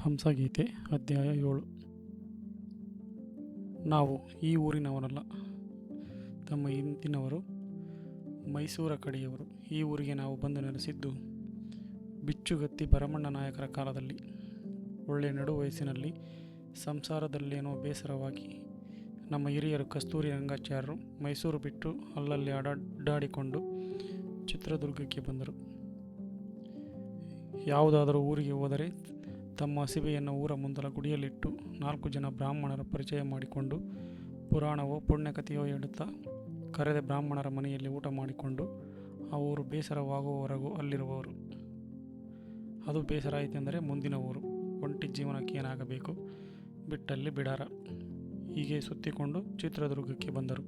ಹಂಸಗೀತೆ ಅಧ್ಯಾಯ ಏಳು. ನಾವು ಈ ಊರಿನವರಲ್ಲ, ತಮ್ಮ ಹಿಂದಿನವರು ಮೈಸೂರ ಕಡೆಯವರು. ಈ ಊರಿಗೆ ನಾವು ಬಂದು ನೆಲೆಸಿದ್ದು ಬಿಚ್ಚುಗತ್ತಿ ಭರಮಣ್ಣ ನಾಯಕರ ಕಾಲದಲ್ಲಿ. ಒಳ್ಳೆಯ ನಡು ವಯಸ್ಸಿನಲ್ಲಿ ಸಂಸಾರದಲ್ಲೇನೋ ಬೇಸರವಾಗಿ ನಮ್ಮ ಹಿರಿಯರು ಕಸ್ತೂರಿ ರಂಗಾಚಾರ್ಯರು ಮೈಸೂರು ಬಿಟ್ಟು ಅಲ್ಲಲ್ಲಿ ಅಡ್ಡಾಡಿಕೊಂಡು ಚಿತ್ರದುರ್ಗಕ್ಕೆ ಬಂದರು. ಯಾವುದಾದರೂ ಊರಿಗೆ ಹೋದರೆ ತಮ್ಮ ಹಸಿವೆಯನ್ನು ಊರ ಮುಂದಲ ಗುಡಿಯಲ್ಲಿಟ್ಟು ನಾಲ್ಕು ಜನ ಬ್ರಾಹ್ಮಣರ ಪರಿಚಯ ಮಾಡಿಕೊಂಡು ಪುರಾಣವೋ ಪುಣ್ಯಕಥೆಯೋ ಹೇಳುತ್ತಾ ಕರೆದ ಬ್ರಾಹ್ಮಣರ ಮನೆಯಲ್ಲಿ ಊಟ ಮಾಡಿಕೊಂಡು ಆ ಊರು ಬೇಸರವಾಗುವವರೆಗೂ ಅಲ್ಲಿರುವವರು. ಅದು ಬೇಸರ ಆಯಿತೆಂದರೆ ಮುಂದಿನ ಊರು. ಒಂಟಿ ಜೀವನಕ್ಕೆ ಏನಾಗಬೇಕು? ಬಿಟ್ಟಲ್ಲಿ ಬಿಡಾರ. ಹೀಗೆ ಸುತ್ತಿಕೊಂಡು ಚಿತ್ರದುರ್ಗಕ್ಕೆ ಬಂದರು.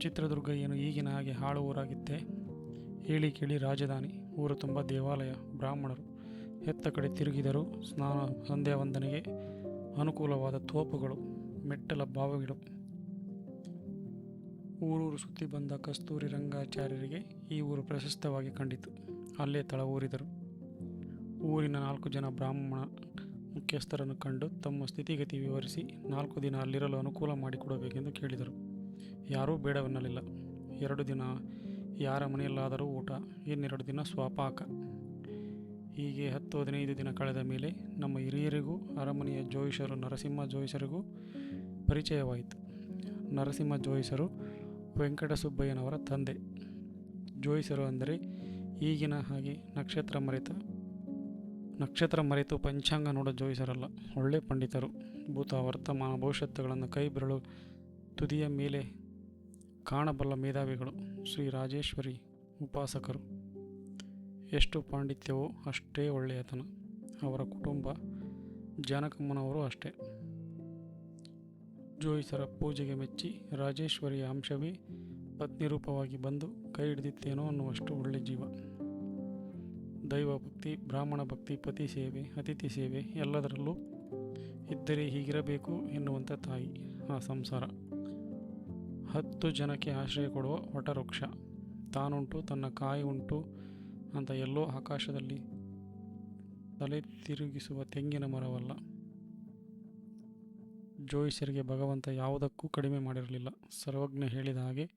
ಚಿತ್ರದುರ್ಗ ಏನು ಈಗಿನ ಹಾಗೆ ಹಾಳು ಊರಾಗಿತ್ತೆ? ಹೇಳಿ ಕೇಳಿ ರಾಜಧಾನಿ. ಊರು ತುಂಬ ದೇವಾಲಯ, ಬ್ರಾಹ್ಮಣರು. ಎತ್ತ ಕಡೆ ತಿರುಗಿದರು ಸ್ನಾನ ಸಂಧ್ಯಾ ವಂದನೆಗೆ ಅನುಕೂಲವಾದ ತೋಪುಗಳು, ಮೆಟ್ಟಲ ಬಾವಿಗಳು. ಊರೂರು ಸುತ್ತಿ ಬಂದ ಕಸ್ತೂರಿ ರಂಗಾಚಾರ್ಯರಿಗೆ ಈ ಊರು ಪ್ರಶಸ್ತವಾಗಿ ಕಂಡಿತು. ಅಲ್ಲೇ ತಳ ಊರಿದರು ಊರಿನ ನಾಲ್ಕು ಜನ ಬ್ರಾಹ್ಮಣ ಮುಖ್ಯಸ್ಥರನ್ನು ಕಂಡು ತಮ್ಮ ಸ್ಥಿತಿಗತಿ ವಿವರಿಸಿ ನಾಲ್ಕು ದಿನ ಅಲ್ಲಿರಲು ಅನುಕೂಲ ಮಾಡಿಕೊಡಬೇಕೆಂದು ಕೇಳಿದರು. ಯಾರೂ ಬೇಡವೆನ್ನಲಿಲ್ಲ. ಎರಡು ದಿನ ಯಾರ ಮನೆಯಲ್ಲಾದರೂ ಊಟ, ಇನ್ನೆರಡು ದಿನ ಸ್ವಾಪಾಕ. ಹೀಗೆ ಹತ್ತು ಹದಿನೈದು ದಿನ ಕಳೆದ ಮೇಲೆ ನಮ್ಮ ಹಿರಿಯರಿಗೂ, ಅರಮನೆಯ ಜೋಯಿಸರು, ನರಸಿಂಹ ಜೋಯಿಸರಿಗೂ ಪರಿಚಯವಾಯಿತು. ನರಸಿಂಹ ಜೋಯಿಸರು ವೆಂಕಟಸುಬ್ಬಯ್ಯನವರ ತಂದೆ. ಜೋಯಿಸರು ಅಂದರೆ ಈಗಿನ ಹಾಗೆ ನಕ್ಷತ್ರ ಮರೆತ, ನಕ್ಷತ್ರ ಮರೆತು ಪಂಚಾಂಗ ನೋಡೋ ಜೋಯಿಸರಲ್ಲ, ಒಳ್ಳೆ ಪಂಡಿತರು. ಭೂತ ವರ್ತಮಾನ ಭವಿಷ್ಯತ್ತುಗಳನ್ನು ಕೈ ಬೆರಳು ತುದಿಯ ಮೇಲೆ ಕಾಣಬಲ್ಲ ಮೇಧಾವಿಗಳು ಶ್ರೀ ರಾಜೇಶ್ವರಿ ಉಪಾಸಕರು. ಎಷ್ಟು ಪಾಂಡಿತ್ಯವೋ ಅಷ್ಟೇ ಒಳ್ಳೆಯತನ ಅವರ ಕುಟುಂಬ ಜಾನಕಮ್ಮನವರು ಅಷ್ಟೇ. ಜೋಯಿಸರ ಪೂಜೆಗೆ ಮೆಚ್ಚಿ ರಾಜೇಶ್ವರಿಯ ಅಂಶವೇ ಪತ್ನಿ ರೂಪವಾಗಿ ಬಂದು ಕೈ ಹಿಡಿದಿತ್ತೇನೋ ಅನ್ನುವಷ್ಟು ಒಳ್ಳೆ ಜೀವ. ದೈವ ಭಕ್ತಿ ಬ್ರಾಹ್ಮಣ ಭಕ್ತಿ, ಪತಿ ಸೇವೆ, ಅತಿಥಿ ಸೇವೆ ಎಲ್ಲದರಲ್ಲೂ ಇದ್ದರೆ ಹೀಗಿರಬೇಕು ಎನ್ನುವಂಥ ತಾಯಿ ಆ ಸಂಸಾರ. ಹತ್ತು ಜನಕ್ಕೆ ಆಶ್ರಯ ಕೊಡುವ ವಟವೃಕ್ಷ. ತಾನುಂಟು, ತನ್ನ ಕಾಯಿ ಉಂಟು ಅಂತ ಎಲ್ಲೋ ಆಕಾಶದಲ್ಲಿ ತಲೆ ತಿರುಗಿಸುವ ತೆಂಗಿನ ಮರವಲ್ಲ. ಜೋಯಿಸರಿಗೆ ಭಗವಂತ ಯಾವುದಕ್ಕೂ ಕಡಿಮೆ ಮಾಡಿರಲಿಲ್ಲ. ಸರ್ವಜ್ಞ ಹೇಳಿದ ಹಾಗೆ,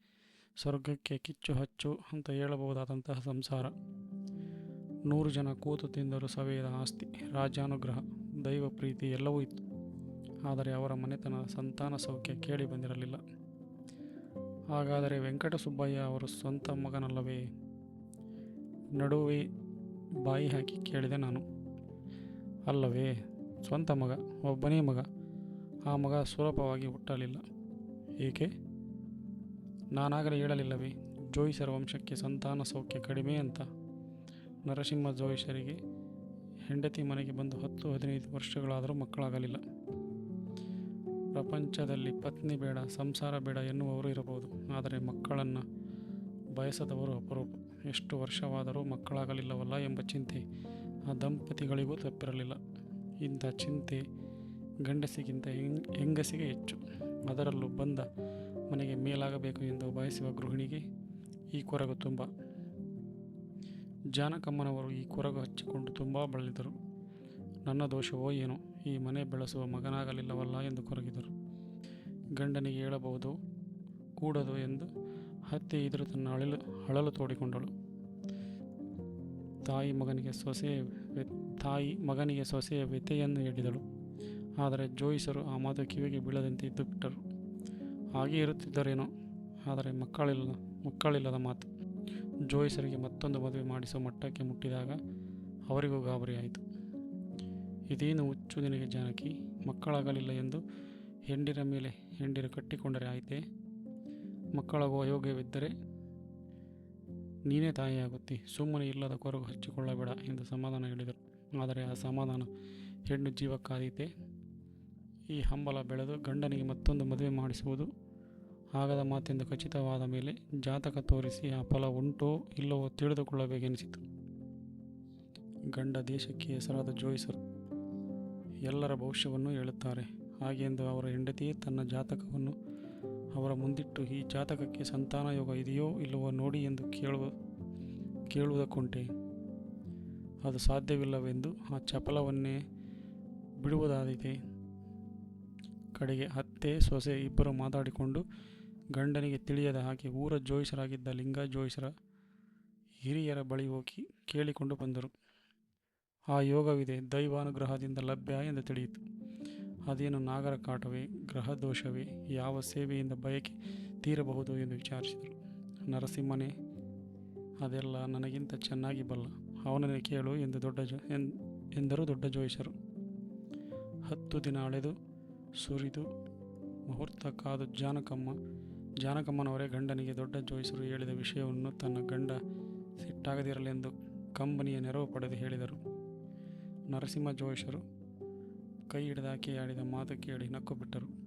ಸ್ವರ್ಗಕ್ಕೆ ಕಿಚ್ಚು ಹಚ್ಚು ಅಂತ ಹೇಳಬಹುದಾದಂತಹ ಸಂಸಾರ. ನೂರು ಜನ ಕೂತು ತಿಂದರು ಸವೆಯದ ಆಸ್ತಿ ರಾಜಾನುಗ್ರಹ ದೈವ ಪ್ರೀತಿ ಎಲ್ಲವೂ ಇತ್ತು. ಆದರೆ ಅವರ ಮನೆತನ ಸಂತಾನ ಸೌಖ್ಯ ಕೇಳಿ ಬಂದಿರಲಿಲ್ಲ. ಹಾಗಾದರೆ ವೆಂಕಟಸುಬ್ಬಯ್ಯ ಅವರು ಸ್ವಂತ ಮಗನಲ್ಲವೇ? ನಡುವೆ ಬಾಯಿ ಹಾಕಿ ಕೇಳಿದೆ ನಾನು. ಅಲ್ಲವೇ, ಸ್ವಂತ ಮಗ, ಒಬ್ಬನೇ ಮಗ. ಆ ಮಗ ಸುಲಭವಾಗಿ ಹುಟ್ಟಲಿಲ್ಲ. ಏಕೆ? ನಾನಾಗಲೇ ಹೇಳಲಿಲ್ಲವೇ ಜೋಯಿಸರ ವಂಶಕ್ಕೆ ಸಂತಾನ ಸೌಖ್ಯ ಕಡಿಮೆ ಅಂತ. ನರಸಿಂಹ ಜೋಯಿಸರಿಗೆ ಹೆಂಡತಿ ಮನೆಗೆ ಬಂದು ಹತ್ತು, ಹದಿನೈದು ವರ್ಷಗಳಾದರೂ ಮಕ್ಕಳಾಗಲಿಲ್ಲ. ಪ್ರಪಂಚದಲ್ಲಿ ಪತ್ನಿ ಬೇಡ, ಸಂಸಾರ ಬೇಡ ಎನ್ನುವವರು ಇರಬಹುದು. ಆದರೆ ಮಕ್ಕಳನ್ನು ಬಯಸದವರು ಅಪರೂಪ. ಎಷ್ಟು ವರ್ಷವಾದರೂ ಮಕ್ಕಳಾಗಲಿಲ್ಲವಲ್ಲ ಎಂಬ ಚಿಂತೆ. ಆ ದಂಪತಿಗಳಿಗೂ ತಪ್ಪಿರಲಿಲ್ಲ. ಇಂಥ ಚಿಂತೆ ಗಂಡಸಿಗಿಂತ ಹೆಂಗ್, ಹೆಂಗಸಿಗೆ ಹೆಚ್ಚು. ಅದರಲ್ಲೂ ಬಂದ ಮನೆಗೆ ಮೇಲಾಗಬೇಕು ಎಂದು ಬಯಸುವ ಗೃಹಿಣಿಗೆ ಈ ಕೊರಗು ತುಂಬ. ಜಾನಕಮ್ಮನವರು ಈ ಕೊರಗು ಹಚ್ಚಿಕೊಂಡು ತುಂಬ ಬಳಲಿದರು. ನನ್ನ ದೋಷವೋ ಏನೋ, ಈ ಮನೆ ಬೆಳೆಸುವ ಮಗನಾಗಲಿಲ್ಲವಲ್ಲ ಎಂದು ಕೊರಗಿದರು. ಗಂಡನಿಗೆ ಹೇಳಬಹುದು, ಕೂಡದು ಎಂದು ಹತ್ಯೆ ಇದ್ರೂ ತನ್ನ ಅಳಲು ಅಳಲು ತೋಡಿಕೊಂಡಳು. ತಾಯಿ ಮಗನಿಗೆ ವ್ಯ, ತಾಯಿ ಮಗನಿಗೆ ಸೊಸೆಯ ವ್ಯಥೆಯನ್ನು ಹೇಳಿದಳು. ಆದರೆ ಜೋಯಿಸರು ಆ ಮಾತು ಕಿವಿಗೆ ಬೀಳದಂತೆ ಇದ್ದು ಬಿಟ್ಟರು ಹಾಗೆ ಇರುತ್ತಿದ್ದರೇನೋ, ಆದರೆ ಮಕ್ಕಳಿಲ್ಲ, ಮಕ್ಕಳಿಲ್ಲದ ಮಾತು. ಜೋಯಿಸರಿಗೆ ಮತ್ತೊಂದು ಮದುವೆ ಮಾಡಿಸುವ ಮಟ್ಟಕ್ಕೆ ಮುಟ್ಟಿದಾಗ ಅವರಿಗೂ ಗಾಬರಿಯಾಯಿತು ಇದೇನು ಹುಚ್ಚು ನಿನಗೆ, ಜಾನಕಿ? ಮಕ್ಕಳಾಗಲಿಲ್ಲ ಎಂದು ಹೆಂಡಿರ ಮೇಲೆ, ಹೆಂಡಿರು ಕಟ್ಟಿಕೊಂಡರೆ ಆಯಿತೆ? ಮಕ್ಕಳಾಗುವ ಅಯೋಗ್ಯವಿದ್ದರೆ ನೀನೇ ತಾಯಿಯಾಗುತ್ತಿ. ಸುಮ್ಮನೆ ಇಲ್ಲದ ಕೊರಗು ಹಚ್ಚಿಕೊಳ್ಳಬೇಡ ಎಂದು ಸಮಾಧಾನ ಹೇಳಿದರು. ಆದರೆ ಆ ಸಮಾಧಾನ ಹೆಣ್ಣು ಜೀವಕ್ಕಾದೀತೆ. ಈ ಹಂಬಲ ಬೆಳೆದು ಗಂಡನಿಗೆ ಮತ್ತೊಂದು ಮದುವೆ ಮಾಡಿಸುವುದು ಆಗದ ಮಾತೆಂದು ಖಚಿತವಾದ ಮೇಲೆ ಜಾತಕ ತೋರಿಸಿ ಆ ಫಲ ಉಂಟೋ ಇಲ್ಲವೋ ತಿಳಿದುಕೊಳ್ಳಬೇಕೆನಿಸಿತು. ಗಂಡ ದೇಶಕ್ಕೆ ಹೆಸರಾದ ಜೋಯಿಸರು ಎಲ್ಲರ ಭವಿಷ್ಯವನ್ನು ಹೇಳುತ್ತಾರೆ. ಹಾಗೆಂದು ಅವರ ಹೆಂಡತಿಯೇ ತನ್ನ ಜಾತಕವನ್ನು ಅವರ ಮುಂದಿಟ್ಟು ಈ ಜಾತಕಕ್ಕೆ ಸಂತಾನ ಯೋಗ ಇದೆಯೋ ಇಲ್ಲವೋ ನೋಡಿ ಎಂದು ಕೇಳುವ ಕೇಳುವುದಕ್ಕುಂಟೆ ಅದು ಸಾಧ್ಯವಿಲ್ಲವೆಂದು ಆ ಚಪಲವನ್ನೇ ಬಿಡುವುದಾದಿದೆ ಕಡೆಗೆ ಅತ್ತೆ, ಸೊಸೆ ಇಬ್ಬರು ಮಾತಾಡಿಕೊಂಡು ಗಂಡನಿಗೆ ತಿಳಿಯದ ಹಾಗೆ ಊರ ಜೋಯಿಸರಾಗಿದ್ದ ಲಿಂಗ ಜೋಯಿಸರ ಹಿರಿಯರ ಬಳಿ ಹೋಗಿ ಕೇಳಿಕೊಂಡು ಬಂದರು. ಆ ಯೋಗವಿದೆ ದೈವಾನುಗ್ರಹದಿಂದ ಲಭ್ಯ ಎಂದು ತಿಳಿಯಿತು. ಅದೇನು ನಾಗರ ಕಾಟವೇ ಗ್ರಹ ದೋಷವೇ ಯಾವ ಸೇವೆಯಿಂದ ಬಯಕೆ ತೀರಬಹುದು ಎಂದು ವಿಚಾರಿಸಿದರು. ನರಸಿಂಹನೇ, ಅದೆಲ್ಲ ನನಗಿಂತ ಚೆನ್ನಾಗಿ ಬಲ್ಲ. ಅವನನ್ನೇ ಕೇಳು ಎಂದು ದೊಡ್ಡ ಜೋ ಎಂದರು ದೊಡ್ಡ ಜೋಯಿಸರು. ಹತ್ತು ದಿನ ಅಳೆದು ಸುರಿದು ಮುಹೂರ್ತ ಕಾದು ಜಾನಕಮ್ಮ, ಜಾನಕಮ್ಮನವರೇ ಗಂಡನಿಗೆ ದೊಡ್ಡ ಜೋಯಿಸರು ಹೇಳಿದ ವಿಷಯವನ್ನು ತನ್ನ ಗಂಡ ಸಿಟ್ಟಾಗದಿರಲೆಂದು ಕಂಬನಿಯ ನೆರವು ಪಡೆದು ಹೇಳಿದರು. ನರಸಿಂಹ ಜೋಯಿಸರು ಕೈ ಹಿಡಿದಾಕಿ ಆಡಿದ ಮಾತು ಕೇಳಿ ನಕ್ಕು ಬಿಟ್ಟರು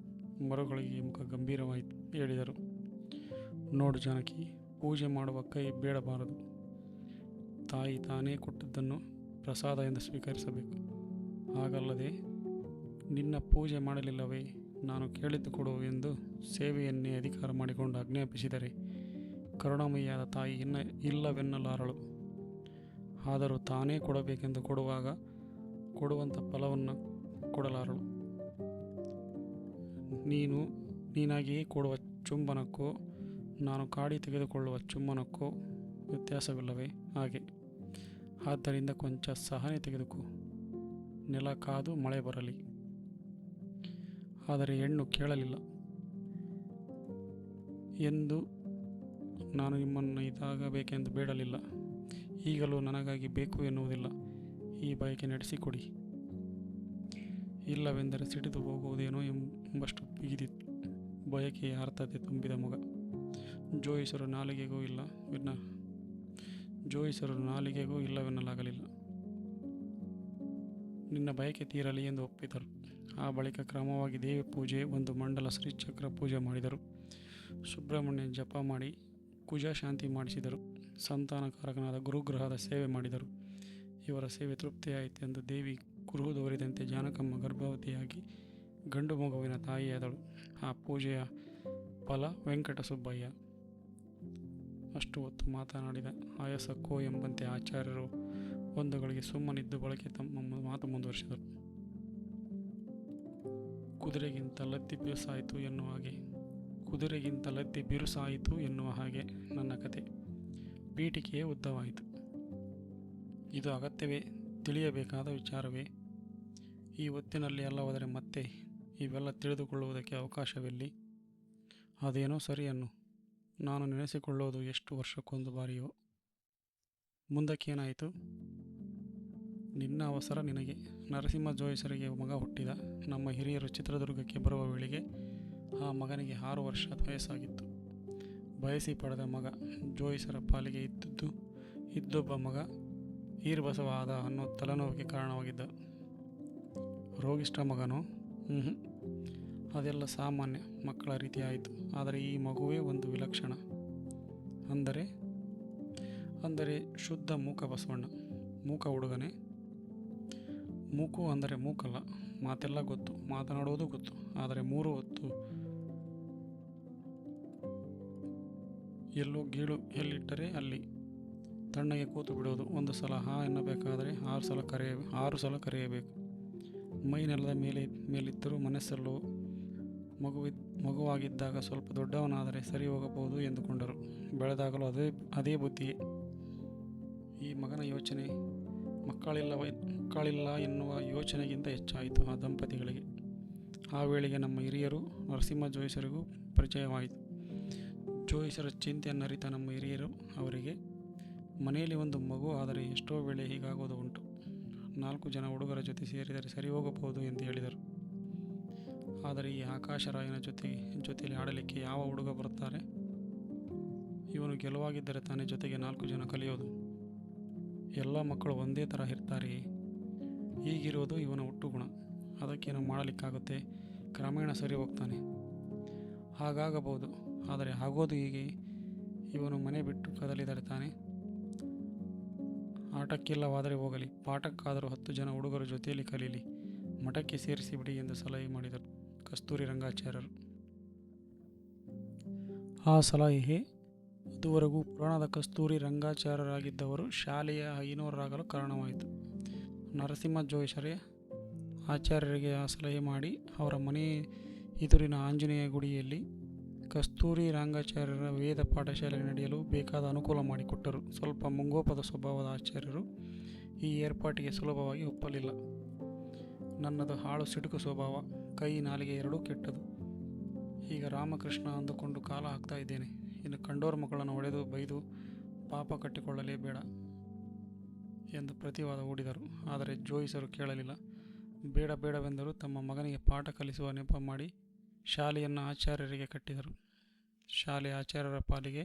ಮರುಗಳಿಗೆ ಮುಖ ಗಂಭೀರವಾಯಿತು ಹೇಳಿದರು. ನೋಡು ಜಾನಕಿ, ಪೂಜೆ ಮಾಡುವ ಕೈ ಬೇಡಬಾರದು. ತಾಯಿ ತಾನೇ ಕೊಟ್ಟದ್ದನ್ನು ಪ್ರಸಾದ ಎಂದು ಸ್ವೀಕರಿಸಬೇಕು. ಹಾಗಲ್ಲದೆ ನಿನ್ನ ಪೂಜೆ ಮಾಡಲಿಲ್ಲವೇ, ನಾನು ಕೇಳಿದ್ದು ಕೊಡು ಎಂದು ಸೇವೆಯನ್ನೇ ಅಧಿಕಾರ ಮಾಡಿಕೊಂಡು ಆಜ್ಞಾಪಿಸಿದರೆ ಕರುಣಾಮಯಿಯಾದ ತಾಯಿ ಇನ್ನ ಇಲ್ಲವೆನ್ನಲಾರಳು. ಆದರೂ ತಾನೇ ಕೊಡಬೇಕೆಂದು ಕೊಡುವಾಗ ಕೊಡುವಂಥ ಫಲವನ್ನು ಕೊಡಲಾರಳು. ನೀನು ನೀನಾಗಿಯೇ ಕೊಡುವ ಚುಂಬನಕ್ಕೂ, ನಾನು ಕಾಡಿ ತೆಗೆದುಕೊಳ್ಳುವ ಚುಂಬನಕ್ಕೂ ವ್ಯತ್ಯಾಸವಿಲ್ಲವೇ? ಹಾಗೆ. ಆದ್ದರಿಂದ ಕೊಂಚ ಸಹನೆ ತೆಗೆದುಕೋ. ನೆಲ ಕಾದು ಮಳೆ ಬರಲಿ. ಆದರೆ ಹೆಣ್ಣು ಕೇಳಲಿಲ್ಲ. ಎಂದು ನಾನು ನಿಮ್ಮನ್ನು ಇದಾಗಬೇಕೆಂದು ಬೇಡಲಿಲ್ಲ. ಈಗಲೂ ನನಗಾಗಿ ಬೇಕು ಎನ್ನುವುದಿಲ್ಲ. ಈ ಬಯಕೆ ನಡೆಸಿಕೊಡಿ. ಇಲ್ಲವೆಂದರೆ ಸಿಡಿದು ಹೋಗುವುದೇನೋ ಎಂಬಷ್ಟು ಬೀದಿತ್ತು ಬಯಕೆಯ ಅರ್ಥತೆ ತುಂಬಿದ ಮಗ. ಜೋಯಿಸರು ನಾಲಿಗೆಗೂ ಇಲ್ಲ ವಿನ್ನ ಜೋಯಿಸರು ನಾಲಿಗೆಗೂ ಇಲ್ಲವೆನ್ನಲಾಗಲಿಲ್ಲ. ನಿನ್ನ ಬಯಕೆ ತೀರಲಿ ಎಂದು ಒಪ್ಪಿದರು. ಆ ಬಳಿಕ ಕ್ರಮವಾಗಿ ದೇವಿ ಪೂಜೆ, ಒಂದು ಮಂಡಲ ಶ್ರೀಚಕ್ರ ಪೂಜೆ ಮಾಡಿದರು. ಸುಬ್ರಹ್ಮಣ್ಯ ಜಪ ಮಾಡಿ ಕುಜ ಶಾಂತಿ ಮಾಡಿಸಿದರು. ಸಂತಾನಕಾರಕನಾದ ಗುರುಗ್ರಹದ ಸೇವೆ ಮಾಡಿದರು. ಇವರ ಸೇವೆ ತೃಪ್ತಿಯಾಯಿತೆಂದು ದೇವಿ ಕುರುಹುದವರಿದಂತೆ ಜಾನಕಮ್ಮ ಗರ್ಭವತಿಯಾಗಿ ಗಂಡು ಮಗುವಿನ ತಾಯಿಯಾದಳು. ಆ ಪೂಜೆಯ ಫಲ ವೆಂಕಟ ಸುಬ್ಬಯ್ಯ ಅಷ್ಟು ಹೊತ್ತು ಮಾತನಾಡಿದ ಆಯಸಕ್ಕೋ ಎಂಬಂತೆ ಆಚಾರ್ಯರು ಒಂದುಗಳಿಗೆ ಸುಮ್ಮನಿದ್ದು ಬಳಕೆ ತಮ್ಮ ಮಾತು ಮುಂದುವರಿಸಿದರು. ಕುದುರೆಗಿಂತ ಲತ್ತಿ ಬಿರುಸಾಯಿತು ಎನ್ನುವ ಹಾಗೆ, ಕುದುರೆಗಿಂತ ಲತ್ತಿ ಬಿರುಸಾಯಿತು ಎನ್ನುವ ಹಾಗೆ ನನ್ನ ಕತೆ. ಪೀಠಿಕೆಯೇ ಉದ್ದವಾಯಿತು. ಇದು ಅಗತ್ಯವೇ, ತಿಳಿಯಬೇಕಾದ ವಿಚಾರವೇ. ಈ ಹೊತ್ತಿನಲ್ಲಿ ಅಲ್ಲವಾದರೆ ಮತ್ತೆ ಇವೆಲ್ಲ ತಿಳಿದುಕೊಳ್ಳುವುದಕ್ಕೆ ಅವಕಾಶವೆಲ್ಲಿ. ಅದೇನೋ ಸರಿಯನ್ನು ನಾನು ನೆನೆಸಿಕೊಳ್ಳೋದು ಎಷ್ಟು ವರ್ಷಕ್ಕೊಂದು ಬಾರಿಯೋ. ಮುಂದಕ್ಕೇನಾಯಿತು ನಿನ್ನ ಅವಸರ ನಿನಗೆ. ನರಸಿಂಹ ಜೋಯಿಸರಿಗೆ ಮಗ ಹುಟ್ಟಿದ. ನಮ್ಮ ಹಿರಿಯರು ಚಿತ್ರದುರ್ಗಕ್ಕೆ ಬರುವ ವೇಳೆಗೆ ಆ ಮಗನಿಗೆ ಆರು ವರ್ಷ ವಯಸ್ಸಾಗಿತ್ತು. ಬಯಸಿ ಪಡೆದ ಮಗ ಜೋಯಿಸರ ಪಾಲಿಗೆ ಇದ್ದದ್ದು, ಇದ್ದೊಬ್ಬ ಮಗ ಈರ್ಬಸವ ಆದ ಅನ್ನೋ ತಲೆನೋವಿಗೆ ಕಾರಣವಾಗಿದ್ದ. ರೋಗಿಷ್ಠ ಮಗನು? ಹ್ಞೂ ಅದೆಲ್ಲ ಸಾಮಾನ್ಯ ಮಕ್ಕಳ ರೀತಿ ಆಯಿತು. ಆದರೆ ಈ ಮಗುವೇ ಒಂದು ವಿಲಕ್ಷಣ. ಅಂದರೆ? ಅಂದರೆ ಶುದ್ಧ ಮೂಕ ಬಸವಣ್ಣ. ಮೂಕ ಹುಡುಗನೇ? ಮೂಕು ಅಂದರೆ ಮೂಕಲ್ಲ. ಮಾತೆಲ್ಲ ಗೊತ್ತು. ಮಾತನಾಡೋದು ಗೊತ್ತು. ಆದರೆ ಮೂರು ಹೊತ್ತು ಎಲ್ಲೋ ಗೀಳು ಎಲ್ಲಿಟ್ಟರೆ ಅಲ್ಲಿ. ತಣ್ಣಗೆ ಕೂತು ಬಿಡೋದು. ಒಂದು ಸಲ ಹಾ ಎನ್ನಬೇಕಾದರೆ ಆರು ಸಲ ಕರೆಯ ಆರು ಸಲ ಕರೆಯಬೇಕು. ಮೈ ನೆಲದ ಮೇಲೆ, ಮೇಲಿದ್ದರೂ ಮನಸ್ಸಲ್ಲೂ ಮಗುವಿ ಮಗುವಾಗಿದ್ದಾಗ ಸ್ವಲ್ಪ ದೊಡ್ಡವನಾದರೆ ಸರಿ ಹೋಗಬಹುದು ಎಂದುಕೊಂಡರು. ಬೆಳೆದಾಗಲೂ ಅದೇ ಅದೇ ಬುದ್ಧಿಯೇ ಈ ಮಗನ ಯೋಚನೆ ಮಕ್ಕಳಿಲ್ಲ ಮಕ್ಕಳಿಲ್ಲ ಎನ್ನುವ ಯೋಚನೆಗಿಂತ ಹೆಚ್ಚಾಯಿತು ಆ ದಂಪತಿಗಳಿಗೆ. ಆ ವೇಳೆಗೆ ನಮ್ಮ ಹಿರಿಯರು ನರಸಿಂಹ ಜೋಯಿಸರಿಗೂ ಪರಿಚಯವಾಯಿತು. ಜೋಯಿಸರ ಚಿಂತೆಯನ್ನರಿತ ನಮ್ಮ ಹಿರಿಯರು ಅವರಿಗೆ, ಮನೆಯಲ್ಲಿ ಒಂದು ಮಗು ಆದರೆ ಎಷ್ಟೋ ವೇಳೆ ಹೀಗಾಗೋದು ಉಂಟು. ನಾಲ್ಕು ಜನ ಹುಡುಗರ ಜೊತೆ ಸೇರಿದರೆ ಸರಿ ಹೋಗಬಹುದು ಎಂದು ಹೇಳಿದರು. ಆದರೆ ಈ ಆಕಾಶರಾಯನ ಜೊತೆ, ಜೊತೆಯಲ್ಲಿ ಆಡಲಿಕ್ಕೆ ಯಾವ ಹುಡುಗ ಬರುತ್ತಾರೆ? ಇವನು ಗೆಲುವಾಗಿದ್ದರೆ ತಾನೇ ಜೊತೆಗೆ ನಾಲ್ಕು ಜನ ಕಲಿಯೋದು. ಎಲ್ಲ ಮಕ್ಕಳು ಒಂದೇ ಥರ ಇರ್ತಾರೆ. ಹೀಗಿರೋದು ಇವನ ಹುಟ್ಟುಗುಣ ಅದಕ್ಕೇನು ಮಾಡಲಿಕ್ಕಾಗುತ್ತೆ? ಕ್ರಮೇಣ ಸರಿ ಹೋಗ್ತಾನೆ. ಹಾಗಾಗಬಹುದು. ಆದರೆ ಆಗೋದು ಹೀಗೆ. ಇವನು ಮನೆ ಬಿಟ್ಟು ಕದಲಿದರೆ ತಾನೇ. ಆಟಕ್ಕಿಲ್ಲವಾದರೆ ಹೋಗಲಿ, ಪಾಠಕ್ಕಾದರೂ ಹತ್ತು ಜನ ಹುಡುಗರ ಜೊತೆಯಲ್ಲಿ ಕಲೀಲಿ, ಮಠಕ್ಕೆ ಸೇರಿಸಿಬಿಡಿ ಎಂದು ಸಲಹೆ ಮಾಡಿದರು ಕಸ್ತೂರಿ ರಂಗಾಚಾರ್ಯರು. ಆ ಸಲಹೆ ಅದುವರೆಗೂ ಪುರಾಣದ ಕಸ್ತೂರಿ ರಂಗಾಚಾರ್ಯರಾಗಿದ್ದವರು ಶಾಲೆಯ ಐನೂರರಾಗಲು ಕಾರಣವಾಯಿತು. ನರಸಿಂಹ ಜೋಯಿಸರೇ, ಆಚಾರ್ಯರಿಗೆ ಆ ಸಲಹೆ ಮಾಡಿ ಅವರ ಮನೆ ಎದುರಿನ ಆಂಜನೇಯ ಗುಡಿಯಲ್ಲಿ ಕಸ್ತೂರಿ ರಂಗಾಚಾರ್ಯರ ವೇದ ಪಾಠಶಾಲೆ ನಡೆಯಲು ಬೇಕಾದ ಅನುಕೂಲ ಮಾಡಿಕೊಟ್ಟರು. ಸ್ವಲ್ಪ ಮುಂಗೋಪದ ಸ್ವಭಾವದ ಆಚಾರ್ಯರು ಈ ಏರ್ಪಾಟಿಗೆ ಸುಲಭವಾಗಿ ಒಪ್ಪಲಿಲ್ಲ. ನನ್ನದು ಹಾಳು ಸಿಡುಕು ಸ್ವಭಾವ, ಕೈ ನಾಲಿಗೆ ಎರಡೂ ಕೆಟ್ಟದು. ಈಗ ರಾಮಕೃಷ್ಣ ಅಂದುಕೊಂಡು ಕಾಲ ಹಾಕ್ತಾ ಇದ್ದೇನೆ. ಇನ್ನು ಕಂಡೋರ್ ಮಕ್ಕಳನ್ನು ಒಡೆದು ಬೈದು ಪಾಪ ಕಟ್ಟಿಕೊಳ್ಳಲೇ ಬೇಡ ಎಂದು ಪ್ರತಿವಾದ ಹೂಡಿದರು. ಆದರೆ ಜೋಯಿಸರು ಕೇಳಲಿಲ್ಲ. ಬೇಡ ಬೇಡವೆಂದರು ತಮ್ಮ ಮಗನಿಗೆ ಪಾಠ ಕಲಿಸುವ ನೆಪ ಮಾಡಿ ಶಾಲೆಯನ್ನು ಆಚಾರ್ಯರಿಗೆ ಕಟ್ಟಿದರು. ಶಾಲೆ ಆಚಾರ್ಯರ ಪಾಲಿಗೆ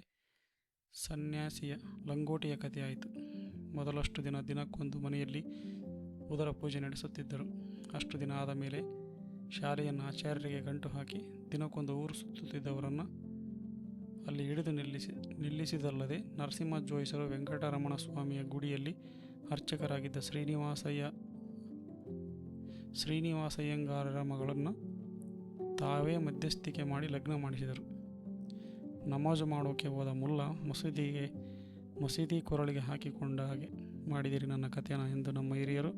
ಸನ್ಯಾಸಿಯ ಲಂಗೋಟಿಯ ಕಥೆಯಾಯಿತು ಮೊದಲಷ್ಟು ದಿನ ದಿನಕ್ಕೊಂದು ಮನೆಯಲ್ಲಿ ಉದರ ಪೂಜೆ ನಡೆಸುತ್ತಿದ್ದರು. ಅಷ್ಟು ದಿನ ಆದ ಮೇಲೆ ಶಾಲೆಯನ್ನು ಆಚಾರ್ಯರಿಗೆ ಗಂಟು ಹಾಕಿ ದಿನಕ್ಕೊಂದು ಊರು ಸುತ್ತುತ್ತಿದ್ದವರನ್ನು ಅಲ್ಲಿ ಹಿಡಿದು ನಿಲ್ಲಿಸಿ, ನಿಲ್ಲಿಸಿದಲ್ಲದೆ ನರಸಿಂಹ ಜೋಯಿಸರು ವೆಂಕಟರಮಣ ಸ್ವಾಮಿಯ ಗುಡಿಯಲ್ಲಿ ಅರ್ಚಕರಾಗಿದ್ದ ಶ್ರೀನಿವಾಸಯ್ಯ, ಶ್ರೀನಿವಾಸಯ್ಯಂಗಾರರ ಮಗಳನ್ನು ತಾವೇ ಮಧ್ಯಸ್ಥಿಕೆ ಮಾಡಿ ಲಗ್ನ ಮಾಡಿಸಿದರು. ನಮಾಜು ಮಾಡೋಕೆ ಹೋದ ಮುಲ್ಲ ಮಸೀದಿಗೆ, ಮಸೀದಿ ಕೊರಳಿಗೆ ಹಾಕಿಕೊಂಡ ಹಾಗೆ, ಮಾಡಿದಿರಿ ನನ್ನ ಕಥೆನ ಎಂದು ನಮ್ಮ ಹಿರಿಯರು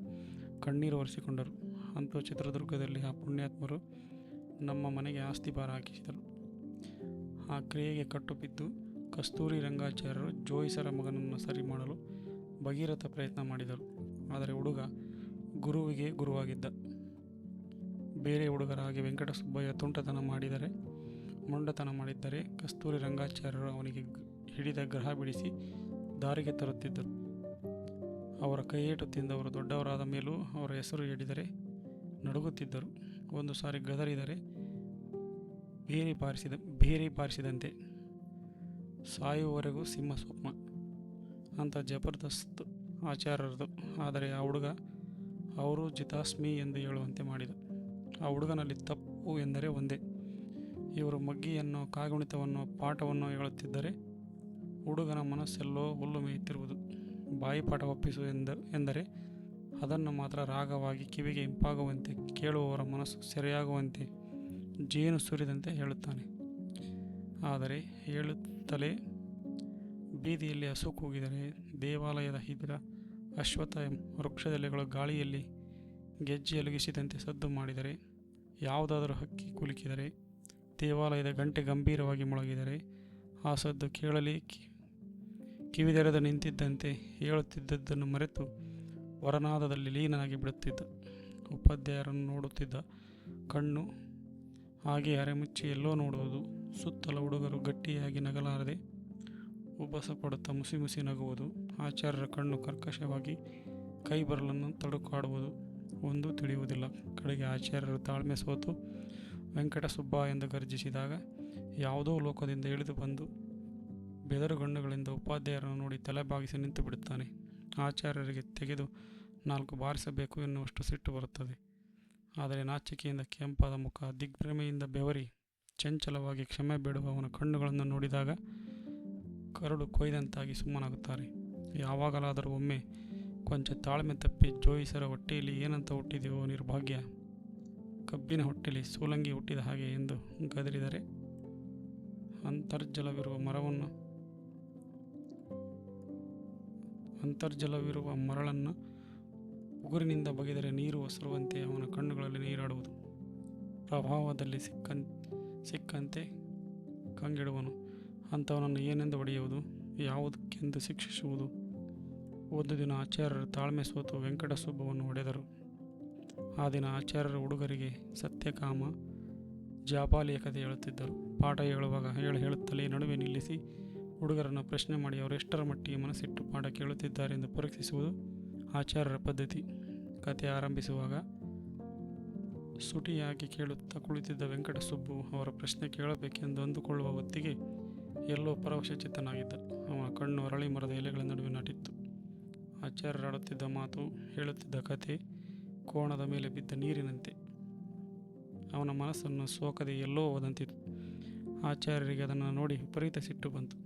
ಕಣ್ಣೀರು ಒರೆಸಿಕೊಂಡರು. ಅಂತೂ ಚಿತ್ರದುರ್ಗದಲ್ಲಿ ಆ ಪುಣ್ಯಾತ್ಮರು ನಮ್ಮ ಮನೆಗೆ ಆಸ್ತಿ ಭಾರ ಹಾಕಿಸಿದರು. ಆ ಕ್ರಿಯೆಗೆ ಕಟ್ಟು ಬಿದ್ದು ಕಸ್ತೂರಿ ರಂಗಾಚಾರ್ಯರು ಜೋಯಿಸರ ಮಗನನ್ನು ಸರಿ ಮಾಡಲು ಭಗೀರಥ ಪ್ರಯತ್ನ ಮಾಡಿದರು. ಆದರೆ ಹುಡುಗ ಗುರುವಿಗೆ ಗುರುವಾಗಿದ್ದ. ಬೇರೆ ಹುಡುಗರಾಗಿ ವೆಂಕಟಸುಬ್ಬಯ್ಯ ವೆಂಕಟ ಸುಬ್ಬಯ್ಯ ತುಂಟತನ ಮಾಡಿದರೆ, ಮೊಂಡತನ ಮಾಡಿದ್ದರೆ ಕಸ್ತೂರಿ ರಂಗಾಚಾರ್ಯರು ಅವನಿಗೆ ಹಿಡಿದ ಗ್ರಹ ಬಿಡಿಸಿ ದಾರಿಗೆ ತರುತ್ತಿದ್ದರು. ಅವರ ಕೈಯೇಟು ತಿಂದವರು ದೊಡ್ಡವರಾದ ಮೇಲೂ ಅವರ ಹೆಸರು ಹೇಳಿದರೆ ನಡುಗುತ್ತಿದ್ದರು. ಒಂದು ಸಾರಿ ಗದರಿದರೆ ಬೇರೆ ಪಾರಿಸಿದ, ಬೇರೆ ಪಾರಿಸಿದಂತೆ ಸಾಯುವವರೆಗೂ ಸಿಂಹ ಸ್ವಪ್ನ. ಅಂತ ಜಬರ್ದಸ್ತ್ ಆಚಾರ್ಯರದು ಆದರೆ ಆ ಹುಡುಗ, ಅವರು ಜಿತಾಸ್ಮಿ ಎಂದು ಹೇಳುವಂತೆ ಮಾಡಿದ. ಆ ಹುಡುಗನಲ್ಲಿ ತಪ್ಪು ಎಂದರೆ ಒಂದೇ. ಇವರು ಮಗ್ಗಿಯನ್ನು, ಕಾಗುಣಿತವನ್ನು, ಪಾಠವನ್ನು ಹೇಳುತ್ತಿದ್ದರೆ ಹುಡುಗನ ಮನಸ್ಸೆಲ್ಲೋ ಹುಲ್ಲು ಮೇಯುತ್ತಿರುವುದು ಬಾಯಿ ಪಾಠ ಒಪ್ಪಿಸು ಎಂದ, ಎಂದರೆ ಅದನ್ನು ಮಾತ್ರ ರಾಗವಾಗಿ ಕಿವಿಗೆ ಇಂಪಾಗುವಂತೆ ಕೇಳುವವರ ಮನಸ್ಸು ಸೆರೆಯಾಗುವಂತೆ ಜೇನು ಸುರಿದಂತೆ ಹೇಳುತ್ತಾನೆ. ಆದರೆ ಹೇಳುತ್ತಲೇ ಬೀದಿಯಲ್ಲಿ ಹಸು ಕೂಗಿದರೆ ದೇವಾಲಯದ ಹಿದಿರ ಅಶ್ವಥ ವೃಕ್ಷದೆಲೆಗಳು ಗಾಳಿಯಲ್ಲಿ ಗೆಜ್ಜೆ ಅಲುಗಿಸಿದಂತೆ ಸದ್ದು ಮಾಡಿದರೆ ಯಾವುದಾದರೂ ಹಕ್ಕಿ ಕುಲುಕಿದರೆ, ದೇವಾಲಯದ ಗಂಟೆ ಗಂಭೀರವಾಗಿ ಮೊಳಗಿದರೆ, ಆ ಸದ್ದು ಕೇಳಲಿ ಕಿವಿದೆರೆದು ನಿಂತಿದ್ದಂತೆ ಹೇಳುತ್ತಿದ್ದದ್ದನ್ನು ಮರೆತು ವರನಾದದಲ್ಲಿ ಲೀನನಾಗಿ ಬಿಡುತ್ತಿದ್ದ. ಉಪಾಧ್ಯಾಯರನ್ನು ನೋಡುತ್ತಿದ್ದ ಕಣ್ಣು ಹಾಗೆ ಅರೆಮುಚ್ಚಿ ಎಲ್ಲೋ ನೋಡುವುದು, ಸುತ್ತಲ ಹುಡುಗರು ಗಟ್ಟಿಯಾಗಿ ನಗಲಾರದೆ ಉಬ್ಬಸ ಪಡುತ್ತಾ ಮುಸಿ ಮುಸಿ ನಗುವುದು, ಆಚಾರ್ಯರ ಕಣ್ಣು ಕರ್ಕಶವಾಗಿ ಕೈ ಬರಲನ್ನು ತಡುಕಾಡುವುದು. ಒಂದೂ ತಿಳಿಯುವುದಿಲ್ಲ. ಕಡೆಗೆ ಆಚಾರ್ಯರು ತಾಳ್ಮೆ ಸೋತು ವೆಂಕಟ ಸುಬ್ಬ ಎಂದು ಗರ್ಜಿಸಿದಾಗ ಯಾವುದೋ ಲೋಕದಿಂದ ಇಳಿದು ಬಂದು ಬೆದರು ಗಣ್ಣುಗಳಿಂದ ಉಪಾಧ್ಯಾಯರನ್ನು ನೋಡಿ ತಲೆಬಾಗಿಸಿ ನಿಂತು ಬಿಡುತ್ತಾನೆ. ಆಚಾರ್ಯರಿಗೆ ತೆಗೆದು ನಾಲ್ಕು ಬಾರಿಸಬೇಕು ಎನ್ನುವಷ್ಟು ಸಿಟ್ಟು ಬರುತ್ತದೆ. ಆದರೆ ನಾಚಿಕೆಯಿಂದ ಕೆಂಪಾದ ಮುಖ, ದಿಗ್ಭ್ರಮೆಯಿಂದ ಬೆವರಿ, ಚಂಚಲವಾಗಿ ಕ್ಷಮೆ ಬೇಡುವ ಅವನ ಕಣ್ಣುಗಳನ್ನು ನೋಡಿದಾಗ ಕರಡು ಕೊಯ್ದಂತಾಗಿ ಸುಮ್ಮನಾಗುತ್ತಾರೆ. ಯಾವಾಗಲಾದರೂ ಒಮ್ಮೆ ಕೊಂಚ ತಾಳ್ಮೆ ತಪ್ಪಿ ಜೋಯಿಸರ ಹೊಟ್ಟೆಯಲ್ಲಿ ಏನಂತ ಹುಟ್ಟಿದೆಯೋ ನಿರ್ಭಾಗ್ಯ. ಕಬ್ಬಿನ ಹೊಟ್ಟೆಯಲ್ಲಿ ಸೋಲಂಗಿ ಹುಟ್ಟಿದ ಹಾಗೆ ಎಂದು ಗದರಿದರೆ ಅಂತರ್ಜಲವಿರುವ ಮರವನ್ನು ಅಂತರ್ಜಲವಿರುವ ಮರಳನ್ನು ಉಗುರಿನಿಂದ ಬಗೆದರೆ ನೀರು ಒಸರುವಂತೆ ಅವನ ಕಣ್ಣುಗಳಲ್ಲಿ ನೀರಾಡುವುದು. ಪ್ರಭಾವದಲ್ಲಿ ಸಿಕ್ಕ ಸಿಕ್ಕಂತೆ ಕಂಗೆಡುವನು. ಅಂಥವನನ್ನು ಏನೆಂದು ಹೊಡೆಯುವುದು ಯಾವುದಕ್ಕೆಂದು ಶಿಕ್ಷಿಸುವುದು? ಒಂದು ದಿನ ಆಚಾರ್ಯರು ತಾಳ್ಮೆ ಸೋತು ವೆಂಕಟಸುಬ್ಬವನ್ನು ಹೊಡೆದರು. ಆ ದಿನ ಆಚಾರ್ಯರ ಹುಡುಗರಿಗೆ ಸತ್ಯಕಾಮ, ಜಾಪಾಲಿಯ ಕಥೆ ಹೇಳುತ್ತಿದ್ದರು. ಪಾಠ ಹೇಳುವಾಗ ಹೇಳು ಹೇಳುತ್ತಲೇ ನಡುವೆ ನಿಲ್ಲಿಸಿ ಹುಡುಗರನ್ನು ಪ್ರಶ್ನೆ ಮಾಡಿ ಅವರೆಷ್ಟರ ಮಟ್ಟಿಗೆ ಮನಸ್ಸಿಟ್ಟು ಪಾಠ ಕೇಳುತ್ತಿದ್ದಾರೆ ಎಂದು ಪರೀಕ್ಷಿಸುವುದು ಆಚಾರ್ಯರ ಪದ್ಧತಿ. ಕಥೆ ಆರಂಭಿಸುವಾಗ ಸುಟಿಯಾಗಿ ಕೇಳುತ್ತಾ ಕುಳಿತಿದ್ದ ವೆಂಕಟಸುಬ್ಬು ಅವರ ಪ್ರಶ್ನೆ ಕೇಳಬೇಕೆಂದು ಅಂದುಕೊಳ್ಳುವ ಹೊತ್ತಿಗೆ ಎಲ್ಲೋ ಪರವಶಚಿತ್ತನಾಗಿದ್ದ ಅವನ ಕಣ್ಣು ಅರಳಿ ಮರದ ಎಲೆಗಳ ನಡುವೆ ನಾಟಿತ್ತು. ಆಚಾರ್ಯರಾಡುತ್ತಿದ್ದ ಮಾತು ಹೇಳುತ್ತಿದ್ದ ಕಥೆ ಕೋಣದ ಮೇಲೆ ಬಿದ್ದ ನೀರಿನಂತೆ. ಅವನ ಮನಸ್ಸನ್ನು ಸೋಕದೆ ಎಲ್ಲೋ ಹೋದಂತಿತ್ತು. ಆಚಾರ್ಯರಿಗೆ ಅದನ್ನು ನೋಡಿ ವಿಪರೀತ ಸಿಟ್ಟು ಬಂತು.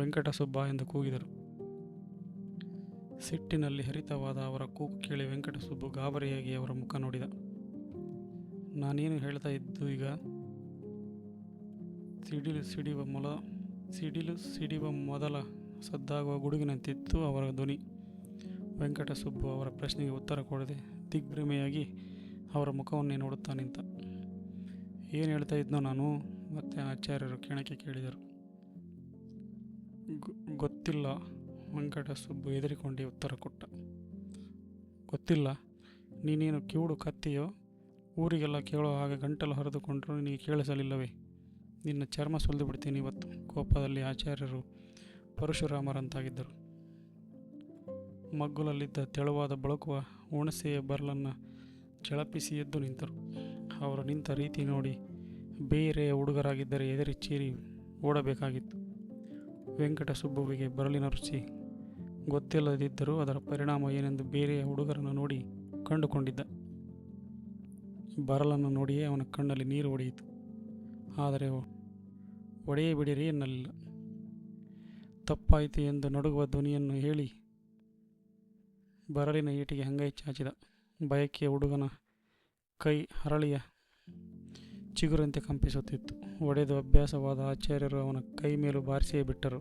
ವೆಂಕಟಸುಬ್ಬ ಎಂದು ಕೂಗಿದರು. ಸಿಟ್ಟಿನಲ್ಲಿ ಹರಿತವಾದ ಅವರ ಕೂಗು ಕೇಳಿ ವೆಂಕಟಸುಬ್ಬು ಗಾಬರಿಯಾಗಿ ಅವರ ಮುಖ ನೋಡಿದ. ನಾನೇನು ಹೇಳ್ತಾ ಇದ್ದು ಈಗ? ಸಿಡಿಲು ಸಿಡಿಯುವ ಮೊಲ, ಸಿಡಿಲು ಸಿಡಿಯುವ ಮೊದಲ ಸದ್ದಾಗುವ ಗುಡುಗಿನಂತಿತ್ತು ಅವರ ಧ್ವನಿ. ವೆಂಕಟಸುಬ್ಬು ಅವರ ಪ್ರಶ್ನೆಗೆ ಉತ್ತರ ಕೊಡದೆ ದಿಗ್ಭ್ರಮೆಯಾಗಿ ಅವರ ಮುಖವನ್ನೇ ನೋಡುತ್ತಾ ನಿಂತ ಏನು ಹೇಳ್ತಾ ಇದ್ನೋ ನಾನು? ಮತ್ತೆ ಆಚಾರ್ಯರು ಕೆಣಕ್ಕೆ ಕೇಳಿದರು. "ಗೊ- ಗೊತ್ತಿಲ್ಲ, ವೆಂಕಟಸುಬ್ಬು ಹೆದರಿಕೊಂಡೇ ಉತ್ತರ ಕೊಟ್ಟ. ಗೊತ್ತಿಲ್ಲ, ನೀನೇನು ಕಿವುಡು ಕತ್ತಿಯೋ? ಊರಿಗೆಲ್ಲ ಕೇಳೋ ಹಾಗೆ ಗಂಟಲು ಹರಿದುಕೊಂಡ್ರು ನಿನಗೆ ಕೇಳಿಸಲಿಲ್ಲವೇ? ನಿನ್ನ ಚರ್ಮ ಸುಲಿದು ಬಿಡ್ತೀನಿ ಇವತ್ತು. ಕೋಪದಲ್ಲಿ ಆಚಾರ್ಯರು ಪರಶುರಾಮರಂತಾಗಿದ್ದರು. ಮಗ್ಗುಲಲ್ಲಿದ್ದ ತೆಳುವಾದ ಬಳಕುವ ಹುಣಸೆಯ ಬರಲನ್ನು ಚಳಪಿಸಿ ಎದ್ದು ನಿಂತರು. ಅವರು ನಿಂತ ರೀತಿ ನೋಡಿ ಬೇರೆ ಹುಡುಗರಾಗಿದ್ದರೆ ಎದರಿ ಚೀರಿ ಓಡಬೇಕಾಗಿತ್ತು. ವೆಂಕಟಸುಬ್ಬುವಿಗೆ ಬರಲಿನ ರುಚಿ ಗೊತ್ತಿಲ್ಲದಿದ್ದರೂ ಅದರ ಪರಿಣಾಮ ಏನೆಂದು ಬೇರೆಯ ಹುಡುಗರನ್ನು ನೋಡಿ ಕಂಡುಕೊಂಡಿದ್ದ. ಬರಲನ್ನು ನೋಡಿಯೇ ಅವನ ಕಣ್ಣಲ್ಲಿ ನೀರು ಹೊಡೆಯಿತು ಆದರೆ ಒಡೆಯೇ ಬಿಡಿರಿ ಎನ್ನಲಿಲ್ಲ. ತಪ್ಪಾಯಿತು ಎಂದು ನಡುಗುವ ಧ್ವನಿಯನ್ನು ಹೇಳಿ ಬರಲಿನ ಈಟಿಗೆ ಹಂಗೈ ಚಾಚಿದ. ಬಯಕೆಯ ಹುಡುಗನ ಕೈ ಹರಳಿಯ ಚಿಗುರಂತೆ ಕಂಪಿಸುತ್ತಿತ್ತು. ಒಡೆದು ಅಭ್ಯಾಸವಾದ ಆಚಾರ್ಯರು ಅವನ ಕೈ ಮೇಲೂ ಬಾರಿಸಿಯೇ ಬಿಟ್ಟರು.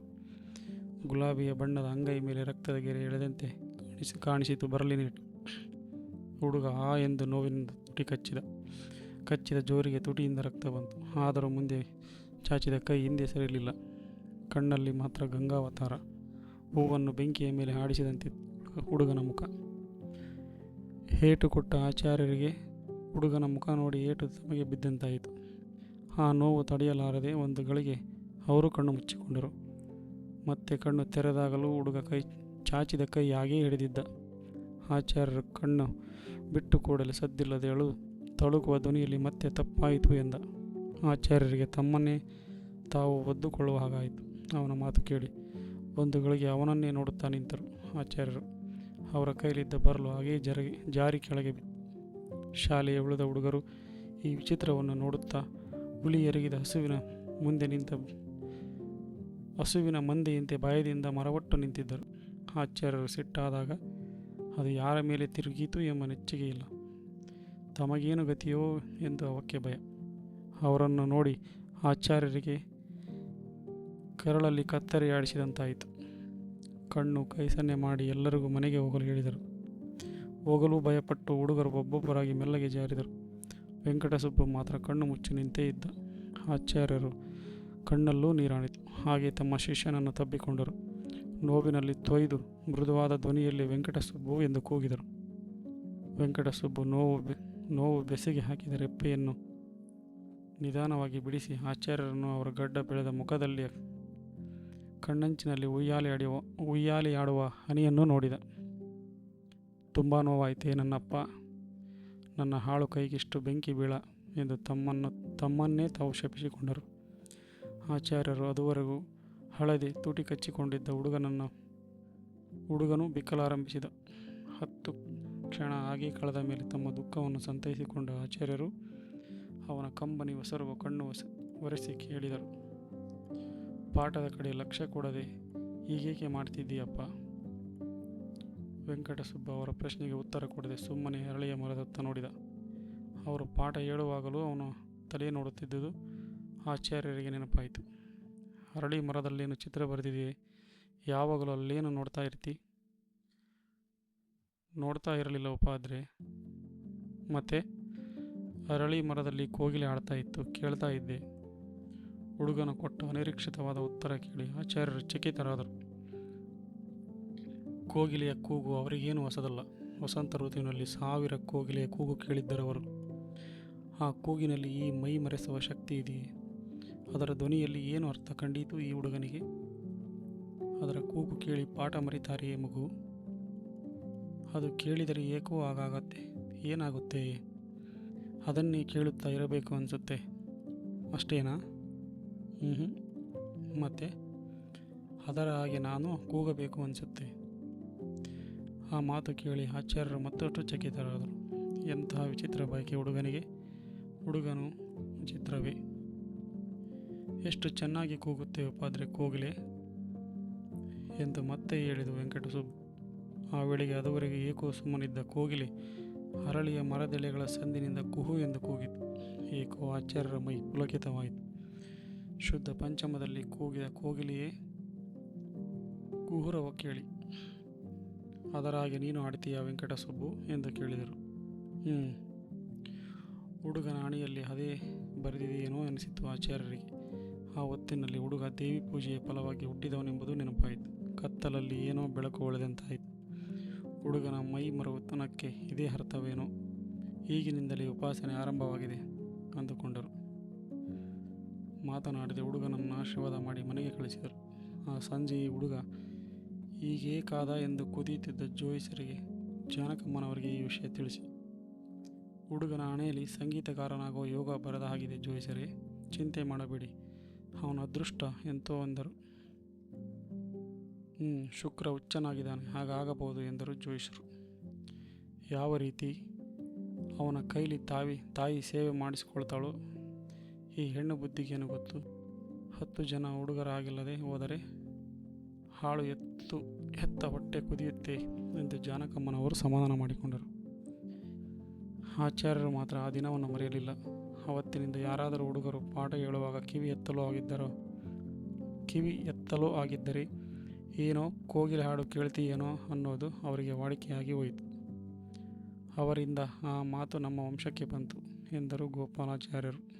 ಗುಲಾಬಿಯ ಬಣ್ಣದ ಅಂಗೈ ಮೇಲೆ ರಕ್ತದ ಗೆರೆ ಎಳೆದಂತೆ ಕಾಣಿಸಿ, ಕಾಣಿಸಿತು ಬರಲಿನ ಹುಡುಗ ಆ ಎಂದು ನೋವಿನಿಂದ ತುಟಿ ಕಚ್ಚಿದ. ಕಚ್ಚಿದ ಜೋರಿಗೆ ತುಟಿಯಿಂದ ರಕ್ತ ಬಂತು. ಆದರೂ ಮುಂದೆ ಚಾಚಿದ ಕೈ ಹಿಂದೆ ಸರಿಲಿಲ್ಲ ಕಣ್ಣಲ್ಲಿ ಮಾತ್ರ ಗಂಗಾವತಾರ. ಹೂವನ್ನು ಬೆಂಕಿಯ ಮೇಲೆ ಆಡಿಸಿದಂತೆ ಹುಡುಗನ ಮುಖ. ಏಟು ಕೊಟ್ಟ ಆಚಾರ್ಯರಿಗೆ ಹುಡುಗನ ಮುಖ ನೋಡಿ ಏಟು ತಮಗೆ ಬಿದ್ದಂತಾಯಿತು. ಆ ನೋವು ತಡೆಯಲಾರದೆ ಒಂದು ಗಳಿಗೆ ಅವರು ಕಣ್ಣು ಮುಚ್ಚಿಕೊಂಡರು. ಮತ್ತೆ ಕಣ್ಣು ತೆರೆದಾಗಲೂ ಹುಡುಗ ಕೈ ಚಾಚಿದ ಕೈ ಹಾಗೇ ಹಿಡಿದಿದ್ದ. ಆಚಾರ್ಯರು ಕಣ್ಣು ಬಿಟ್ಟು ಕೂಡಲೇ ಸದ್ದಿಲ್ಲದೆ ಅಳು ತಳುಕುವ ಧ್ವನಿಯಲ್ಲಿ ಮತ್ತೆ ತಪ್ಪಾಯಿತು ಎಂದ. ಆಚಾರ್ಯರಿಗೆ ತಮ್ಮನ್ನೇ ತಾವು ಒದ್ದುಕೊಳ್ಳುವ ಹಾಗಾಯಿತು. ಅವನ ಮಾತು ಕೇಳಿ ಒಂದು ಗಳಿಗೆ ಅವನನ್ನೇ ನೋಡುತ್ತಾ ನಿಂತರು ಆಚಾರ್ಯರು. ಅವರ ಕೈಲಿದ್ದ ಬರಲು ಹಾಗೇ ಜರಗಿ, ಜಾರಿ ಕೆಳಗೆ ಶಾಲೆಯ ಉಳಿದ ಹುಡುಗರು ಈ ವಿಚಿತ್ರವನ್ನು ನೋಡುತ್ತಾ ಹುಲಿ ಎರಗಿದ ಹಸುವಿನ ಮುಂದೆ ನಿಂತ, ಹಸುವಿನ ಮಂದೆಯಂತೆ ಭಯದಿಂದ ಮರವಟ್ಟು ನಿಂತಿದ್ದರು. ಆಚಾರ್ಯರು ಸಿಟ್ಟಾದಾಗ ಅದು ಯಾರ ಮೇಲೆ ತಿರುಗೀತು ಎಂಬ ನೆಚ್ಚಿಗೆ ಇಲ್ಲ. ತಮಗೇನು ಗತಿಯೋ ಎಂದು ಅವಕ್ಕೆ ಭಯ. ಅವರನ್ನು ನೋಡಿ ಆಚಾರ್ಯರಿಗೆ ಕರಳಲ್ಲಿ ಕತ್ತರಿ ಆಡಿಸಿದಂತಾಯಿತು ಕಣ್ಣು ಕೈ ಸನ್ನೆ ಮಾಡಿ ಎಲ್ಲರಿಗೂ ಮನೆಗೆ ಹೋಗಲು ಹೇಳಿದರು. ಹೋಗಲು ಭಯಪಟ್ಟು ಹುಡುಗರು ಒಬ್ಬೊಬ್ಬರಾಗಿ ಮೆಲ್ಲಗೆ ಜಾರಿದರು. ವೆಂಕಟಸುಬ್ಬು ಮಾತ್ರ ಕಣ್ಣು ಮುಚ್ಚಿ ನಿಂತೇ ಇದ್ದ. ಆಚಾರ್ಯರು ಕಣ್ಣಲ್ಲೂ ನೀರಾಣಿತು. ಹಾಗೆ ತಮ್ಮ ಶಿಷ್ಯನನ್ನು ತಬ್ಬಿಕೊಂಡರು. ನೋವಿನಲ್ಲಿ ತೊಯ್ದು ಮೃದುವಾದ ಧ್ವನಿಯಲ್ಲಿ ವೆಂಕಟಸುಬ್ಬು ಎಂದು ಕೂಗಿದರು. ವೆಂಕಟಸುಬ್ಬು ನೋವು ಬೆ, ನೋವು ಬೆಸಿಗೆ ಹಾಕಿದ ರೆಪ್ಪೆಯನ್ನು ನಿಧಾನವಾಗಿ ಬಿಡಿಸಿ ಆಚಾರ್ಯರನ್ನು ಅವರ ಗಡ್ಡ ಬೆಳೆದ ಮುಖದಲ್ಲಿ ಕಣ್ಣಂಚಿನಲ್ಲಿ ಉಯ್ಯಾಲೆ ಅಡಿಯುವ ಉಯ್ಯಾಲೆ ಆಡುವ ಹನಿಯನ್ನು ನೋಡಿದ. ತುಂಬ ನೋವಾಯಿತೇ ನನ್ನಪ್ಪ. ನನ್ನ ಹಾಳು ಕೈಗಿಷ್ಟು ಬೆಂಕಿ ಬೀಳ ಎಂದು ತಮ್ಮನ್ನು ತಮ್ಮನ್ನೇ ತಾವು ಶಪಿಸಿಕೊಂಡರು. ಆಚಾರ್ಯರು ಅದುವರೆಗೂ ಹಳದಿ ತುಟಿ ಕಚ್ಚಿಕೊಂಡಿದ್ದ ಹುಡುಗನನ್ನು ಹುಡುಗನು ಬಿಕ್ಕಲಾರಂಭಿಸಿದ. ಹತ್ತು ಕ್ಷಣ ಆಗಿ ಕಳೆದ ಮೇಲೆ ತಮ್ಮ ದುಃಖವನ್ನು ಸಂತೈಸಿಕೊಂಡ ಆಚಾರ್ಯರು ಅವನ ಕಂಬನಿ ಒಸರುವ ಕಣ್ಣು ಒಸ ಒರೆಸಿ ಕೇಳಿದರು. ಪಾಠದ ಕಡೆ ಲಕ್ಷ್ಯ ಕೊಡದೆ ಹೀಗೇಕೆ ಮಾಡ್ತಿದ್ದೀಯಪ್ಪ? ವೆಂಕಟಸುಬ್ಬ ಅವರ ಪ್ರಶ್ನೆಗೆ ಉತ್ತರ ಕೊಡದೆ ಸುಮ್ಮನೆ ಅರಳಿಯ ಮರದತ್ತ ನೋಡಿದ. ಅವರು ಪಾಠ ಹೇಳುವಾಗಲೂ ಅವನು ತಲೆ ನೋಡುತ್ತಿದ್ದುದು ಆಚಾರ್ಯರಿಗೆ ನೆನಪಾಯಿತು. ಹರಳಿ ಮರದಲ್ಲೇನು ಚಿತ್ರ ಬರೆದಿದೆಯೇ? ಯಾವಾಗಲೂ ಅಲ್ಲೇನು ನೋಡ್ತಾ ಇರ್ತಿ? ನೋಡ್ತಾ ಇರಲಿಲ್ಲ ಉಪಾದ್ರೆ ಮತ್ತೆ? ಅರಳಿ ಮರದಲ್ಲಿ ಕೋಗಿಲೆ ಆಡ್ತಾ ಇತ್ತು, ಕೇಳ್ತಾ ಇದ್ದೆ. ಹುಡುಗನ ಕೊಟ್ಟ ಅನಿರೀಕ್ಷಿತವಾದ ಉತ್ತರ ಕೇಳಿ ಆಚಾರ್ಯರು ಚಕಿತರಾದರು. ಕೋಗಿಲೆಯ ಕೂಗು ಅವರಿಗೇನು ಹೊಸದಲ್ಲ. ವಸಂತ ಋತುವಿನಲ್ಲಿ ಸಾವಿರ ಕೋಗಿಲೆಯ ಕೂಗು ಕೇಳಿದ್ದರವರು. ಆ ಕೂಗಿನಲ್ಲಿ ಈ ಮೈ ಮರೆಸುವ ಶಕ್ತಿ ಇದೆಯೇ? ಅದರ ಧ್ವನಿಯಲ್ಲಿ ಏನು ಅರ್ಥ ಕಂಡೀತು ಈ ಹುಡುಗನಿಗೆ? ಅದರ ಕೂಗು ಕೇಳಿ ಪಾಠ ಮರಿತಾರೆಯೇ ಮಗು? ಅದು ಕೇಳಿದರೆ ಏಕೋ ಆಗಾಗತ್ತೆ. ಏನಾಗುತ್ತೆ? ಅದನ್ನೇ ಕೇಳುತ್ತಾ ಇರಬೇಕು ಅನಿಸುತ್ತೆ. ಅಷ್ಟೇನಾ? ಮತ್ತೆ ಅದರ ಹಾಗೆ ನಾನು ಕೂಗಬೇಕು ಅನಿಸುತ್ತೆ. ಆ ಮಾತು ಕೇಳಿ ಆಚಾರ್ಯರು ಮತ್ತಷ್ಟು ಚಕಿತರಾದರು. ಎಂತಹ ವಿಚಿತ್ರ ಬಯಕೆ ಹುಡುಗನಿಗೆ? ಹುಡುಗನು ಚಿತ್ರವೇ ಎಷ್ಟು ಚೆನ್ನಾಗಿ ಕೂಗುತ್ತೆ ಪಾದ್ರೆ ಕೋಗಿಲೆ ಎಂದು ಮತ್ತೆ ಹೇಳಿದ ವೆಂಕಟಸುಬ್ಬು. ಆ ವೇಳೆಗೆ ಅದುವರೆಗೆ ಏಕೋ ಸುಮ್ಮನಿದ್ದ ಕೋಗಿಲೆ ಅರಳಿಯ ಮರದೆಳೆಗಳ ಸಂದಿನಿಂದ ಕುಹು ಎಂದು ಕೂಗಿತು ಏಕೋ ಆಚಾರ್ಯರ ಮೈ ಪುಲಕಿತವಾಯಿತು. ಶುದ್ಧ ಪಂಚಮದಲ್ಲಿ ಕೂಗಿದ ಕೋಗಿಲೆಯೇ ಕುಹುರವ ಕೇಳಿ. ಅದರಾಗೆ ನೀನು ಆಡ್ತೀಯ ವೆಂಕಟಸುಬ್ಬು? ಎಂದು ಕೇಳಿದರು. ಹ್ಞೂ ಹುಡುಗನ ಅಣಿಯಲ್ಲಿ ಅದೇ ಬರೆದಿದೆಯೇನೋ ಅನಿಸಿತು ಆಚಾರ್ಯರಿಗೆ. ಆ ಹೊತ್ತಿನಲ್ಲಿ ಹುಡುಗ ದೇವಿ ಪೂಜೆಯ ಫಲವಾಗಿ ಹುಟ್ಟಿದವನೆಂಬುದು ನೆನಪಾಯಿತು. ಕತ್ತಲಲ್ಲಿ ಏನೋ ಬೆಳಕು ಒಳೆದಂತಾಯಿತು ಹುಡುಗನ ಮೈ ಮರುತನಕ್ಕೆ ಇದೇ ಅರ್ಥವೇನೋ? ಈಗಿನಿಂದಲೇ ಉಪಾಸನೆ ಆರಂಭವಾಗಿದೆ, ಅಂದುಕೊಂಡರು. ಮಾತನಾಡದೆ ಹುಡುಗನನ್ನು ಆಶೀರ್ವಾದ ಮಾಡಿ ಮನೆಗೆ ಕಳಿಸಿದರು. ಆ ಸಂಜೆ ಈ ಹುಡುಗ ಹೀಗೇ ಕಾದ ಎಂದು ಕುದಿಯುತ್ತಿದ್ದ ಜೋಯಿಸರಿಗೆ, ಜಾನಕಮ್ಮನವರಿಗೆ ಈ ವಿಷಯ ತಿಳಿಸಿ. ಹುಡುಗನ ಹಣೆಯಲ್ಲಿ ಸಂಗೀತಗಾರನಾಗೋ ಯೋಗ ಬರದ ಹಾಗಿದೆ ಜೋಯಿಸರೇ, ಚಿಂತೆ ಮಾಡಬೇಡಿ, ಅವನ ಅದೃಷ್ಟ ಎಂತೋ ಅಂದರು. ಹ್ಞೂ ಶುಕ್ರ ಹುಚ್ಚನಾಗಿದ್ದಾನೆ, ಹಾಗಾಗಬಹುದು ಎಂದರು ಜೋಯಿಸರು. ಯಾವ ರೀತಿ ಅವನ ಕೈಲಿ ತಾವಿ, ತಾಯಿ ಸೇವೆ ಮಾಡಿಸಿಕೊಳ್ತಾಳೋ ಈ ಹೆಣ್ಣು ಬುದ್ಧಿಗೇನು ಗೊತ್ತು? ಹತ್ತು ಜನ ಹುಡುಗರಾಗಿಲ್ಲದೆ ಹೋದರೆ ಹಾಳು ಎತ್ತು, ಎತ್ತ ಹೊಟ್ಟೆ ಕುದಿಯುತ್ತೆ ಎಂದು ಜಾನಕಮ್ಮನವರು ಸಮಾಧಾನ ಮಾಡಿಕೊಂಡರು. ಆಚಾರ್ಯರು ಮಾತ್ರ ಆ ದಿನವನ್ನು ಮರೆಯಲಿಲ್ಲ. ಅವತ್ತಿನಿಂದ ಯಾರಾದರೂ ಹುಡುಗರು ಪಾಠ ಹೇಳುವಾಗ ಕಿವಿ ಎತ್ತಲೋ ಆಗಿದ್ದರೋ. ಕಿವಿ ಎತ್ತಲೋ ಆಗಿದ್ದರೆ ಏನೋ ಕೋಗಿಲೆ ಹಾಡು ಕೇಳ್ತೀಯೇನೋ ಅನ್ನೋದು ಅವರಿಗೆ ವಾಡಿಕೆಯಾಗಿ ಹೋಯಿತು. ಅವರಿಂದ ಆ ಮಾತು ನಮ್ಮ ವಂಶಕ್ಕೆ ಬಂತು ಎಂದರು ಗೋಪಾಲಾಚಾರ್ಯರು.